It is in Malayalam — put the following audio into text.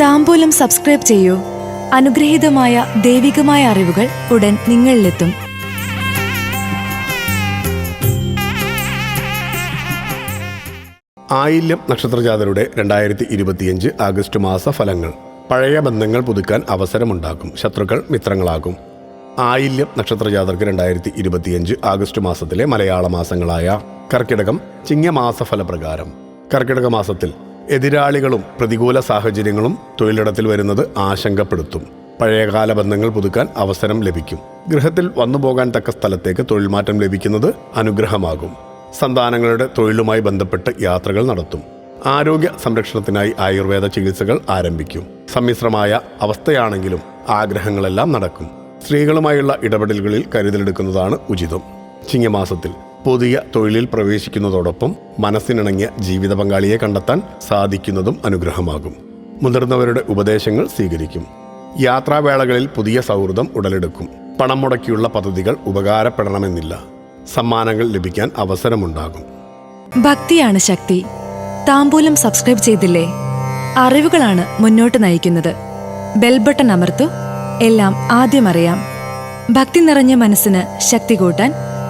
താമ്പൂലം സബ്സ്ക്രൈബ് ചെയ്യൂ. അനുഗ്രഹീതമായ ദൈവികമായ അറിവുകൾ ഉടൻ നിങ്ങളിലെത്തും. ആയില്യം നക്ഷത്രജാതരുടെ രണ്ടായിരത്തി ഇരുപത്തിയഞ്ച് ആഗസ്റ്റ് മാസ ഫലങ്ങൾ പഴയ ബന്ധങ്ങൾ പുതുക്കാൻ അവസരമുണ്ടാക്കും ശത്രുക്കൾ മിത്രങ്ങളാകും. ആയില്യം നക്ഷത്രജാതർക്ക് രണ്ടായിരത്തി ഇരുപത്തിയഞ്ച് ആഗസ്റ്റ് മാസത്തിലെ മലയാള മാസങ്ങളായ കർക്കിടകം ചിങ്ങമാസ ഫലപ്രകാരം കർക്കിടക മാസത്തിൽ എതിരാളികളും പ്രതികൂല സാഹചര്യങ്ങളും തൊഴിലിടത്തിൽ വരുന്നത് ആശങ്കപ്പെടുത്തും. പഴയകാല ബന്ധങ്ങൾ പുതുക്കാൻ അവസരം ലഭിക്കും. ഗൃഹത്തിൽ വന്നുപോകാൻ തക്ക സ്ഥലത്തേക്ക് തൊഴിൽ മാറ്റം ലഭിക്കുന്നത് അനുഗ്രഹമാകും. സന്താനങ്ങളുടെ തൊഴിലുമായി ബന്ധപ്പെട്ട് യാത്രകൾ നടത്തും. ആരോഗ്യ സംരക്ഷണത്തിനായി ആയുർവേദ ചികിത്സകൾ ആരംഭിക്കും. സമ്മിശ്രമായ അവസ്ഥയാണെങ്കിലും ആഗ്രഹങ്ങളെല്ലാം നടക്കും. സ്ത്രീകളുമായുള്ള ഇടപെടലുകളിൽ കരുതലെടുക്കുന്നതാണ് ഉചിതം. ചിങ്ങമാസത്തിൽ പുതിയ തൊഴിലിൽ പ്രവേശിക്കുന്നതോടൊപ്പം മനസ്സിനിണങ്ങിയ ജീവിത പങ്കാളിയെ കണ്ടെത്താൻ സാധിക്കുന്നതും അനുഗ്രഹമാകും. മുതിർന്നവരുടെ ഉപദേശങ്ങൾ സ്വീകരിക്കും. യാത്രാവേളകളിൽ പുതിയ സൗഹൃദം ഉടലെടുക്കും. പണം മുടക്കിയുള്ള പദ്ധതികൾ ഉപകാരപ്പെടണമെന്നില്ല. സമ്മാനങ്ങൾ ലഭിക്കാൻ അവസരമുണ്ടാകും. ഭക്തിയാണ് ശക്തി. താമ്പൂലം സബ്സ്ക്രൈബ് ചെയ്തില്ലേ? അറിവുകളാണ് മുന്നോട്ട് നയിക്കുന്നത്. ബെൽബട്ടൺ അമർത്തു. എല്ലാം ആദ്യം അറിയാം. ഭക്തി നിറഞ്ഞ മനസ്സിന് ശക്തി കൂട്ടാൻ